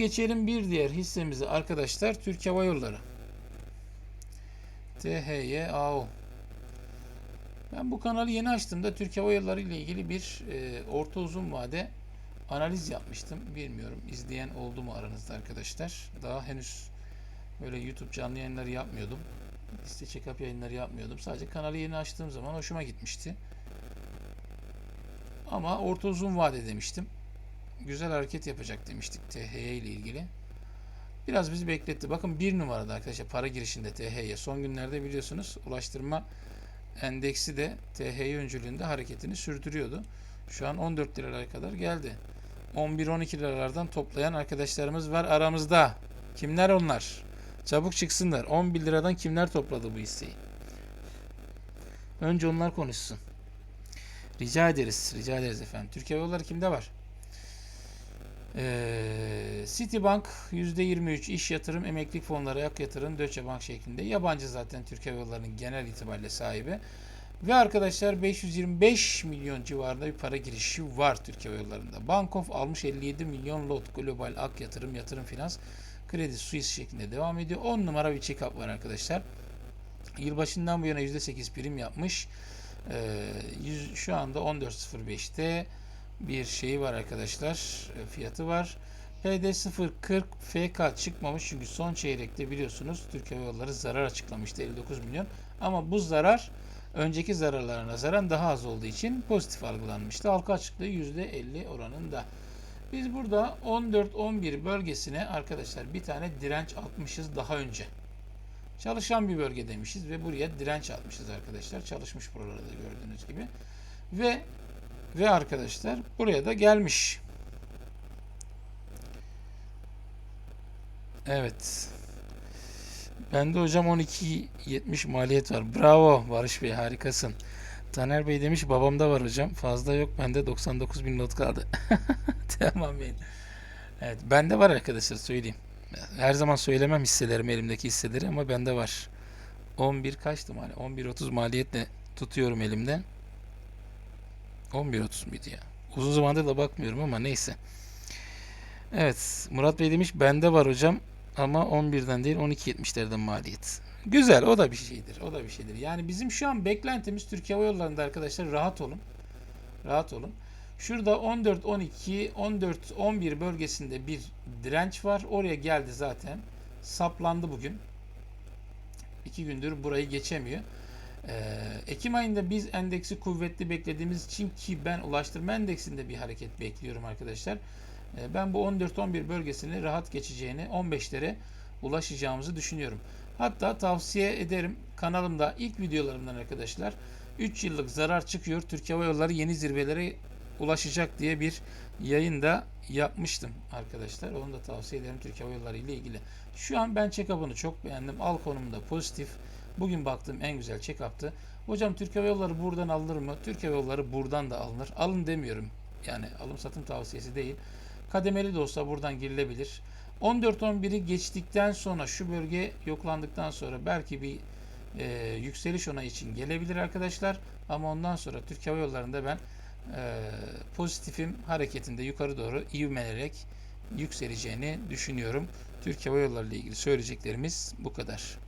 geçelim bir diğer hissemize arkadaşlar Türk Hava Yolları. THYAO. Ben bu kanalı yeni açtığımda Türk Hava Yolları ile ilgili bir e, orta uzun vade analiz yapmıştım. Bilmiyorum izleyen oldu mu aranızda arkadaşlar. Daha henüz böyle YouTube canlı yayınları yapmıyordum. Liste check-up yayınları yapmıyordum. Sadece kanalı yeni açtığım zaman hoşuma gitmişti. Ama orta uzun vade demiştim. Güzel hareket yapacak demiştik THY ile ilgili. Biraz bizi bekletti. Bakın bir numarada arkadaşlar para girişinde THY. Son günlerde biliyorsunuz ulaştırma endeksi de THY öncülüğünde hareketini sürdürüyordu. Şu an 14 liralara kadar geldi. 11-12 liralardan toplayan arkadaşlarımız var aramızda. Kimler onlar? Çabuk çıksınlar. 11 liradan kimler topladı bu hisseyi? Önce onlar konuşsun. Rica ederiz. Rica ederiz efendim. Türkiye yolları kimde var? Ee, Citibank %23 iş yatırım, emeklilik fonları, yak yatırım, Deutsche Bank şeklinde. Yabancı zaten Türkiye yollarının genel itibariyle sahibi. Ve arkadaşlar 525 milyon civarında bir para girişi var Türkiye yollarında. Bankof almış 57 milyon lot global ak yatırım, yatırım finans, kredi Suisse şeklinde devam ediyor. 10 numara bir check-up var arkadaşlar. Yılbaşından bu yana %8 prim yapmış. Ee, yüz- şu anda 14.05'te bir şeyi var arkadaşlar. e, Fiyatı var. PD 040 FK çıkmamış çünkü son çeyrekte biliyorsunuz Türkiye Hava Yolları zarar açıklamıştı 59 milyon. Ama bu zarar önceki zararlara nazaran daha az olduğu için pozitif algılanmıştı. Halka açıklığı %50 oranında. Biz burada 14-11 bölgesine arkadaşlar bir tane direnç atmışız daha önce. Çalışan bir bölge demişiz ve buraya direnç atmışız arkadaşlar. Çalışmış buralarda gördüğünüz gibi. Ve ve arkadaşlar buraya da gelmiş. Evet. Bende hocam 12.70 maliyet var. Bravo Barış Bey harikasın. Taner Bey demiş babamda var hocam. Fazla yok bende 99 bin not kaldı. tamam Bey. Evet bende var arkadaşlar söyleyeyim. Her zaman söylemem hisselerimi elimdeki hisseleri ama bende var. 11 kaçtı mali? 11.30 maliyetle tutuyorum elimde. 11.30 muydu ya? Uzun zamandır da bakmıyorum ama neyse. Evet Murat Bey demiş bende var hocam ama 11'den değil 12.70'lerden maliyet. Güzel o da bir şeydir. O da bir şeydir. Yani bizim şu an beklentimiz Türkiye Hava Yolları'nda arkadaşlar rahat olun. Rahat olun. Şurada 14 12 14 11 bölgesinde bir direnç var. Oraya geldi zaten. Saplandı bugün. İki gündür burayı geçemiyor. Ee, Ekim ayında biz endeksi kuvvetli beklediğimiz için ki ben ulaştırma endeksinde bir hareket bekliyorum arkadaşlar. Ee, ben bu 14-11 bölgesini rahat geçeceğini 15'lere ulaşacağımızı düşünüyorum. Hatta tavsiye ederim kanalımda ilk videolarımdan arkadaşlar 3 yıllık zarar çıkıyor. Türkiye Hava Yolları yeni zirvelere ulaşacak diye bir yayın da yapmıştım arkadaşlar. Onu da tavsiye ederim Türkiye Hava Yolları ile ilgili. Şu an ben check-up'ını çok beğendim. Al konumunda pozitif. Bugün baktığım en güzel check-up'tı. Hocam Türkiye Hava Yolları buradan alınır mı? Türkiye Hava Yolları buradan da alınır. Alın demiyorum. Yani alım satım tavsiyesi değil. Kademeli de olsa buradan girilebilir. 14-11'i geçtikten sonra şu bölge yoklandıktan sonra belki bir e, yükseliş ona için gelebilir arkadaşlar. Ama ondan sonra Türk Hava Yolları'nda ben e, pozitifim hareketinde yukarı doğru ivmelerek yükseleceğini düşünüyorum. Türk Hava Yolları ile ilgili söyleyeceklerimiz bu kadar.